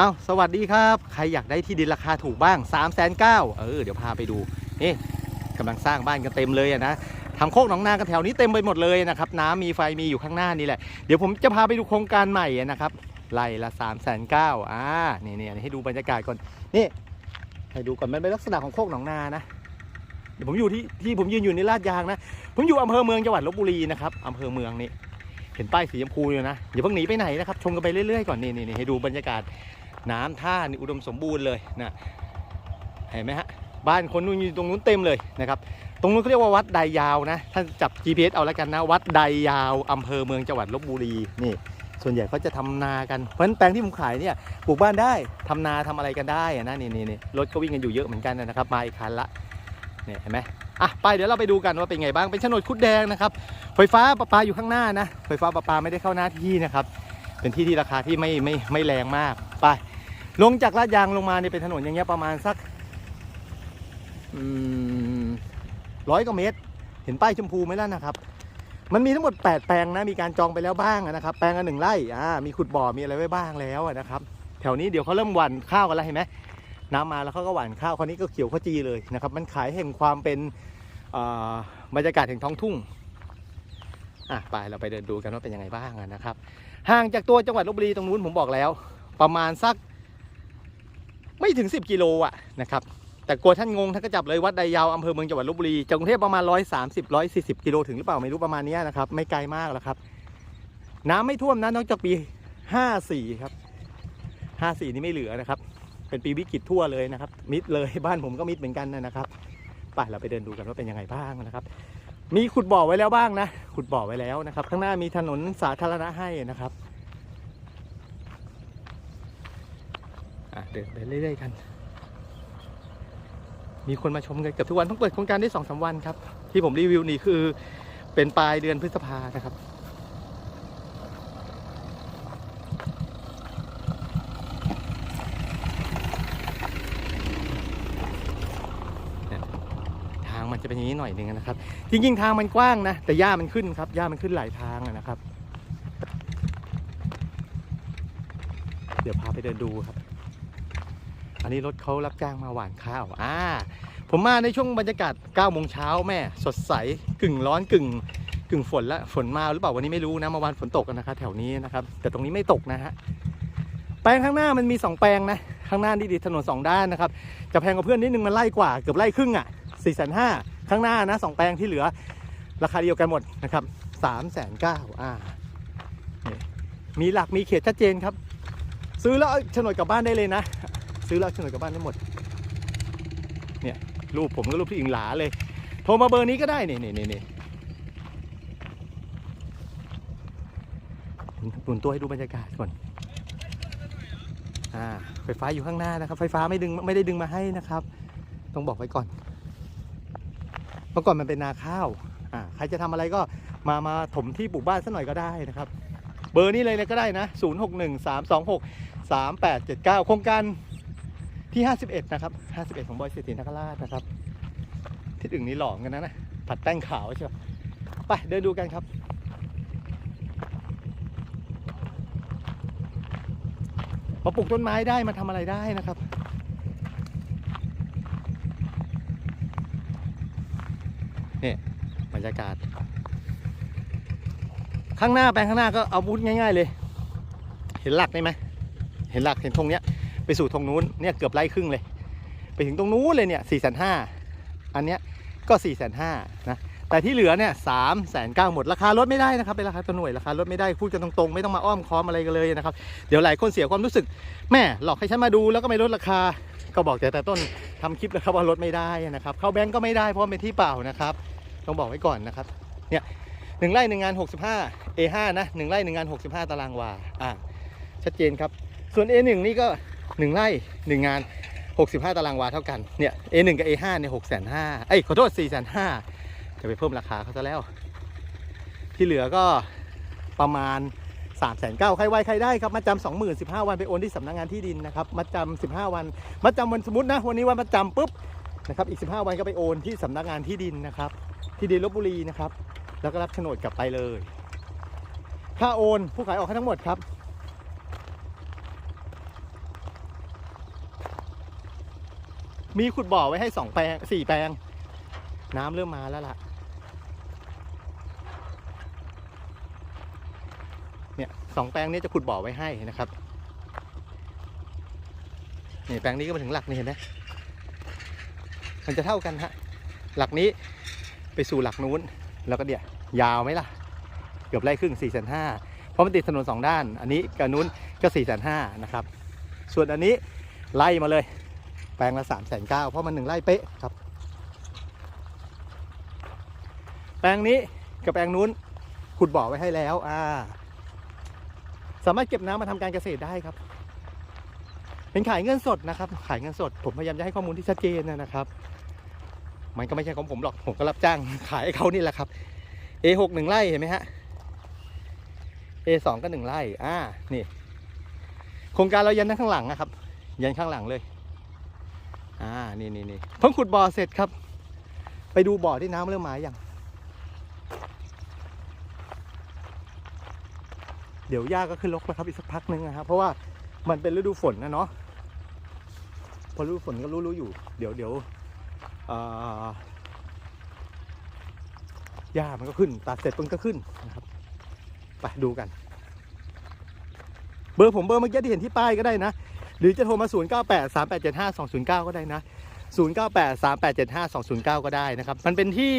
เอาสวัสดีครับ ใครอยากได้ที่ดินราคาถูกบ้าง3ามแสนเก้าเออเดี๋ยวพาไปดูนี่กำลังสร้างบ้านกันเต็มเลยนะทำโคกหนองนากันแถวนี้เต็มไปหมดเลยนะครับน้ำมีไฟมีอยู่ข้างหน้านี่แหละเดี๋ยวผมจะพาไปดูโครงการใหม่นะครับไร่ละ3ามแสนเก้าอ่านี่นี่ให้ดูบรรยากาศก่อนนี่ให้ดูก่อนมันเป็นลักษณะของโคกหนองนานะเดี๋ยวผมอยู่ที่ที่ผมยืนอยู่ในลาดยางนะผมอยู่อำเภอเมืองจังหวัดลบบุรีนะครับอำเภอเมืองนี่เห็นป้ายสีชมพูอยู่นะอย่าเพิ่งหนีไปไหนนะครับชมกันไปเรื่อยๆก่อนนี่นี่นี่ให้ดูบรรยากาศ น้ำท่านี่อุดมสมบูรณ์เลยนะเห็นไหมฮะบ้านคนนู้นอยู่ตรงนู้นเต็มเลยนะครับตรงนู้นเขาเรียกว่าวัดไดยาวนะท่านจับ GPS เอาแล้วกันนะวัดไดยาวอำเภอเมืองจังหวัดลบบุรีนี่ ส่วนใหญ่เขาจะทำนากันเพราะฉะนั้นแปลงที่ผมขายเนี่ยปลูกบ้านได้ทำนาทำอะไรกันได้นะนี่นี่นี่รถก็วิ่งกันอยู่เยอะเหมือนกันนะครับมาอีกคันละเนี่ยเห็นไหมอะไปเดี๋ยวเราไปดูกันว่าเป็นไงบ้างเป็นโฉนดคุดแดงนะครับไฟฟ้าประปาอยู่ข้างหน้านะไฟฟ้าประปาไม่ได้เข้าหน้าที่นะครับเป็นที่ที่ราคาที่ไม่ไม่ไม่แรงมากไป ลงจากลาดยางลงมาเนี่ยเป็นถนนอย่างเงี้ยประมาณสักร้อยกว่าเมตร เห็นป้ายชมพูไหมล่ะนะครับ มันมีทั้งหมด 8 แปลงนะ มีการจองไปแล้วบ้างนะครับ แปลงละหนึ่งไร่อ่ามีขุดบ่อ มีอะไรไว้บ้างแล้วนะครับ แถวนี้เดี๋ยวเขาเริ่มหว่านข้าวกันแล้วเห็นไหมน้ำมาแล้วเขาก็หว่านข้าว คราวนี้ก็เขียวขจีเลยนะครับ มันขายแห่งความเป็นบรรยากาศแห่งท้องทุ่งอะไปเราไปเดินดูกันว่าเป็นยังไงบ้างนะครับ ห่างจากตัวจังหวัดลบบุรีตรงนู้นผมบอกแล้ว ประมาณสัก ไม่ถึง 10 กิโลอะนะครับแต่กลัวท่านงงท่านก็จับเลยวัดไดยาวอำเภอเมืองจังหวัดลบบุรีจากกรุงเทพประมาณ 130 140 กิโลถึงหรือเปล่าไม่รู้ประมาณนี้นะครับไม่ไกลมากแล้วครับ น้ำไม่ท่วมนะนอกจากปี 54 ครับ 54 นี่ไม่เหลือนะครับ เป็นปีวิกฤตทั่วเลยนะครับ มิดเลยบ้านผมก็มิดเหมือนกันนะครับไปเราไปเดินดูกันว่าเป็นยังไงบ้างนะครับ มีขุดบ่อไว้แล้วบ้างนะ ขุดบ่อไว้แล้วนะครับ ข้างหน้ามีถนนสาธารณะให้นะครับ อะ เดินไปเรื่อยๆกัน มีคนมาชมกันเกือบทุกวันเพิ่งเปิดโครงการได้สองสาวันครับ ที่ผมรีวิวนี่คือเป็นปลายเดือนพฤษภานะครับทางมันจะเป็นอย่างนี้หน่อยหนึ่งนะครับ จริงๆทางมันกว้างนะ แต่หญ้ามันขึ้นครับหญ้ามันขึ้นหลายทางนะครับ เดี๋ยวพาไปเดินดูครับ นนี้รถเขารับจ้างมาหว่านข้าว อ่า ผมมาในช่วงบรรยากาศ9โมงเช้าแม่ สดใสกึ่งร้อนกึ่งกึ่งฝนละฝนมาหรือเปล่าวันนี้ไม่รู้นะเมื่อวานฝนตกนะครับแถวนี้นะครับ แต่ตรงนี้ไม่ตกนะฮะแปลงข้างหน้ามันมี 2 แปลงนะข้างหน้านี่ดีถนนสองด้านนะครับจะแพงกว่าเพื่อนนิดนึงมันไล่กว่าเกือบไล่ครึ่งอะ4ี่แสนห้าข้างหน้านะสองแปลงที่เหลือ ราคาเดียวกันหมดนะครับสามแสนเก้าอ่ามีหลักมีเขตชัดเจนครับ ซื้อแล้วโฉนดกลับบ้านได้เลยนะ ซื้อแล้วเอาฉนดกลับบ้านได้หมด เนี่ยรูปผมก็รูปพี่อิงหลาเลย โทรมาเบอร์นี้ก็ได้นี่นี่นี่นี่หมุนตัวให้ดูบรรยากาศก่อนอ่าไฟฟ้าอยู่ข้างหน้านะครับ ไฟฟ้าไม่ดึงไม่ได้ดึงมาให้นะครับ ต้องบอกไว้ก่อน เมื่อก่อนมันเป็นนาข้าวอ่าใครจะทำอะไรก็มามาถมที่ปลูกบ้านสักหน่อยก็ได้นะครับ เบอร์นี้เลยเลยก็ได้นะ 0 6 1 3 2 6 3 8 7 9 โครงการ ที่ 51 นะครับ 51 ของบอยเศรษฐีนคราชนะครับ ที่ถึงนี้หลอมกันนะนะ ผัดแป้งขาวใช่ไหมไปเดินดูกันครับ มาปลูกต้นไม้ได้มาทำอะไรได้นะครับนี่บรรยากาศ ข้างหน้าแปลงข้างหน้าก็เอาพูดง่าย ๆ เลย เห็นหลักได้ไหม เห็นหลักเห็นธงเนี้ย ไปสู่ธงนู้นเนี่ยเกือบไล่ครึ่งเลย ไปถึงตรงนู้นเลยเนี่ยสี่แสนห้าอันเนี้ยก็สี่แสนห้านะแต่ที่เหลือเนี่ยสามแสนเก้าหมด ราคาลดไม่ได้นะครับเป็นราคาตัวหน่วยราคาลดไม่ได้พูดกันตรงๆ ไม่ต้องมาอ้อมค้อมอะไรกันเลยนะครับ เดี๋ยวหลายคนเสียความรู้สึก แม่หลอกให้ฉันมาดูแล้วก็ไม่ลดราคา ก็บอกแต่แต่ต้นทำคลิปแล้วครับว่าลดไม่ได้นะครับ เข้าแบงก์ก็ไม่ได้เพราะเป็นที่เปล่านะครับ ต้องบอกไว้ก่อนนะครับ เนี่ยหนึ่งไร่หนึ่งงาน65 A5 นะหนึ่งไร่หนึ่งงาน65ตารางวา อ่า ชัดเจนครับ ส่วน A1 นี่ก็ หนึ่งไร่หนึ่งงาน 65 ตารางวาเท่ากันเนี่ย A1 กับ A5 เนี่ย6 5 0 0 0เอ้ยขอโทษ4 5 0 0 0จะไปเพิ่มราคาเขาซะแล้ว ที่เหลือก็ประมาณ 3 9 0 0 0ใครไวใครได้ครับมาจำ20,000 15วันไปโอนที่สำนักงานที่ดินนะครับมาจำ15วันมาจำวันสมมตินะวันนี้วันมาจำปุ๊บนะครับอีก 15 วันก็ไปโอนที่สำนักงานที่ดินนะครับ ที่ดินลบบุรีนะครับ แล้วก็รับโฉนดกลับไปเลย ค่าโอนผู้ขายออกให้ทั้งหมดครับ มีขุดบ่อไว้ให้สองแปลงสี่แปลง น้ำเริ่มมาแล้วล่ะ เนี่ยสองแปลงนี้จะขุดบ่อไว้ให้นะครับนี่แปลงนี้ก็มาถึงหลักนี่เห็นไหมมันจะเท่ากันฮะ หลักนี้ไปสู่หลักนู้น แล้วก็เดี๋ยวยาวไหมล่ะ เกือบไร่ครึ่ง4ี่แสนห้าเพราะมันติดถนนสองด้าน อันนี้กับนู้นก็4ี่แสนห้านะครับ ส่วนอันนี้ไล่มาเลย แปลงละ3ามแสนเก้าเพราะมันหนึ่งไร่เป๊ะครับ แปลงนี้กับแปลงนู้นขุดบ่อไว้ให้แล้ว อ่า สามารถเก็บน้ำมาทำการเกษตรได้ครับ เป็นขายเงินสดนะครับ ขายเงินสด ผมพยายามจะให้ข้อมูลที่ชัดเจนนะครับ มันก็ไม่ใช่ของผมหรอก ผมก็รับจ้างขายให้เขานี่แหละครับ A6 หนึ่งไร่เห็นไหมฮะ A2 ก็หนึ่งไร่ อ่า นี่ โครงการเรายันข้างหลังนะครับ ยันข้างหลังเลย อ่านี่นี่นี่เพิ่งขุดบ่อเสร็จครับ ไปดูบ่อที่น้ำเริ่มมาอย่างเดี๋ยวหญ้าก็ขึ้นรกแล้วครับอีกสักพักนึงนะครับเพราะว่ามันเป็นฤดูฝนนะเนาะพอฤดูฝนก็รู้ๆอยู่ เดี๋ยวเดี๋ยวหญ้ามันก็ขึ้น ตัดเสร็จมันก็ขึ้นนะครับไปดูกัน เบอร์ผมเบอร์เมื่อกี้ที่เห็นที่ป้ายก็ได้นะ หรือจะโทรมา 0 9 8 3 8 7 5 2 0 9 ก็ได้นะ 0 9 8 3 8 7 5 2 0 9 ก็ได้นะครับ มันเป็นที่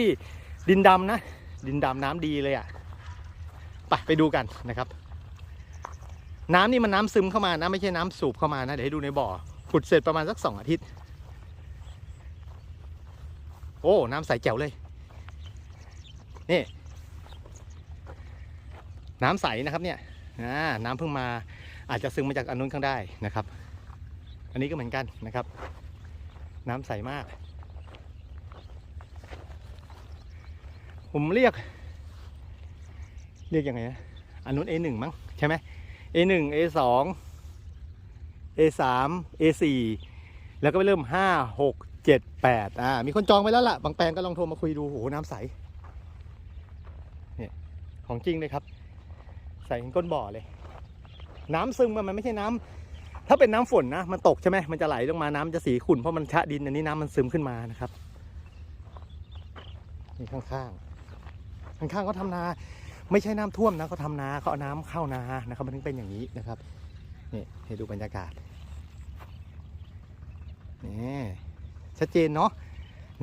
ดินดำนะ ดินดำน้ำดีเลยอะ่ะไปไปดูกันนะครับ น้ำนี่มันน้ำซึมเข้ามานะ ไม่ใช่น้ำสูบเข้ามานะ เดี๋ยวให้ดูในบ่อขุดเสร็จประมาณสักสองอาทิตย์ โอ้ น้ำใสแจ๋วเลย นี่ น้ำใสนะครับเนี่ยน้ำเพิ่งมาอาจจะซึมมาจากอันนู้นข้างได้นะครับ อันนี้ก็เหมือนกันนะครับ น้ำใสมาก ผมเรียก เรียกยังไงนะอันนู้น A1 มั้งใช่ไหม A1 A2 A3 A4 แล้วก็ไปเริ่ม 5 6 7 8อ่ามีคนจองไปแล้วล่ะ บางแปลงก็ลองโทรมาคุยดูโหน้ำใสเนี่ยของจริงเลยครับ ใส่ถึงก้นบ่อเลย น้ำซึมมันไม่ใช่น้ำ ถ้าเป็นน้ำฝนนะมันตกใช่ไหมมันจะไหลลงมาน้ำมันจะสีขุ่นเพราะมันชะดินอันนี้น้ำมันซึมขึ้นมานะครับนี่ข้างๆข้างๆเขาทำนา ไม่ใช่น้ำท่วมนะเขาทำนาเขาเอาน้ำเข้านานะครับ มันถึงเป็นอย่างนี้นะครับนี่ให้ดูบรรยากาศนี่ชัดเจนเนาะ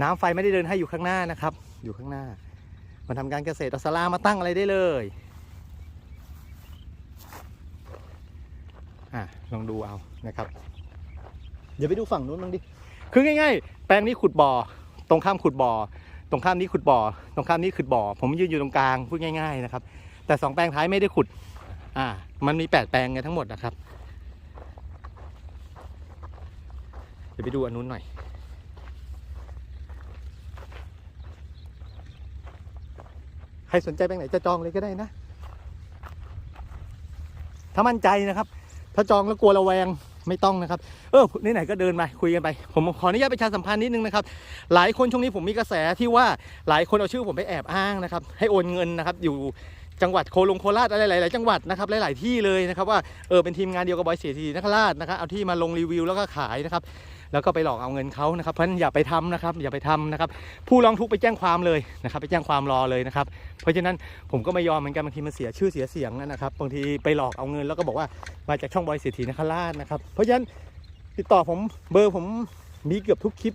น้ำไฟไม่ได้เดินให้อยู่ข้างหน้านะครับ อยู่ข้างหน้า มาทำการเกษตรเอาศาลามาตั้งอะไรได้เลย อะลองดูเอานะครับ เดี๋ยวไปดูฝั่งนู้นบ้างดิ คือง่าย ๆ แปลงนี้ขุดบ่อ ตรงข้ามขุดบ่อ ตรงข้ามนี้ขุดบ่อ ตรงข้ามนี้ขุดบ่อ ผมยืนอยู่ตรงกลางพูดง่าย ๆนะครับ แต่สองแปลงท้ายไม่ได้ขุด อ่า มันมีแปดแปลงไงทั้งหมดนะครับ เดี๋ยวไปดูอันนู้นหน่อยใครสนใจแปลงไหนจะจองเลยก็ได้นะ ถ้ามั่นใจนะครับ ถ้าจองแล้วกลัวระแวงไม่ต้องนะครับ เออไหนๆก็เดินไปคุยกันไป ผมขออนุญาตประชาสัมพันธ์นิดนึงนะครับ หลายคนช่วงนี้ผมมีกระแสที่ว่าหลายคนเอาชื่อผมไปแอบอ้างนะครับ ให้โอนเงินนะครับอยู่จังหวัดโคลงโคราชอะไรหลาย ๆ จังหวัดนะครับหลาย ๆ ที่เลยนะครับว่าเออเป็นทีมงานเดียวกับบอยเสียทีนักราชนะครับเอาที่มาลงรีวิวแล้วก็ขายนะครับ แล้วก็ไปหลอกเอาเงินเขานะครับเพราะฉะนั้นอย่าไปทำนะครับอย่าไปทำนะครับ ผู้ร้องทุกข์ไปแจ้งความเลยนะครับ ไปแจ้งความรอเลยนะครับ เพราะฉะนั้นผมก็ไม่ยอมเหมือนกันบางทีมันเสียชื่อเสียเสียงนะครับบางทีไปหลอกเอาเงินแล้วก็บอกว่ามาจากช่องบอยเศรษฐีนคราชนะครับ เพราะฉะนั้นติดต่อผมเบอร์ผมมีเกือบทุกคลิป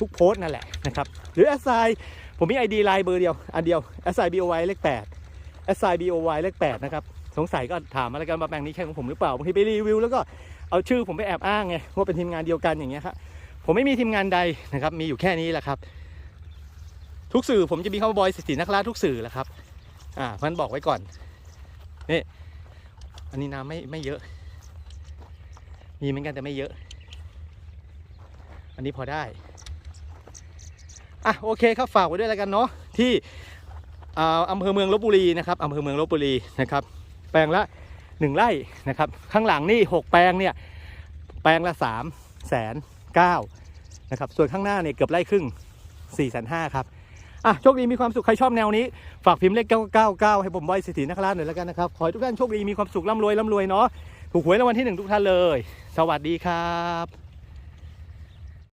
ทุกโพสต์นั่นแหละนะครับหรือ s อ i ผมมี ID ไลน์เบอร์เดียวอันเดียว s i b o y เลข8 s i b o y เลข8นะครับสงสัยก็ถามอะไรกันว่าแปลงนี้ใช่ของผมหรือเปล่าบางทีไปรีวิวแล้วก็ เอาชื่อผมไปแอบอ้างไงว่าเป็นทีมงานเดียวกันอย่างเงี้ยครับผมไม่มีทีมงานใดนะครับ มีอยู่แค่นี้แหละครับ ทุกสื่อผมจะมีคำว่าบอยสิทธินักล่าทุกสื่อแหละครับ อ่าเพราะนั้นบอกไว้ก่อนนี่อันนี้น้ำไม่ไม่เยอะ มีเหมือนกันแต่ไม่เยอะ อันนี้พอได้อะโอเคครับฝากไว้ด้วยแล้วกันเนาะที่อ่าอำเภอเมืองลบบุรีนะครับอำเภอเมืองลบบุรีนะครับ แปลงละ หนึ่งไร่นะครับ ข้างหลังนี่หกแปลงเนี่ย แปลงละสามแสนเก้านะครับ ส่วนข้างหน้าเนี่ยเกือบไร่ครึ่ง4ี่แสนห้าครับ อะ โชคดีมีความสุข ใครชอบแนวนี้ ฝากพิมพ์เลข 999 ให้ผมบอยสิทธินักล่าหน่อยแล้วกันนะครับ ขอให้ทุกท่านโชคดีมีความสุขร่ำรวยร่ำรวยเนาะ ถูกหวยรางวัลที่หนึ่งทุกท่านเลย สวัสดีครับ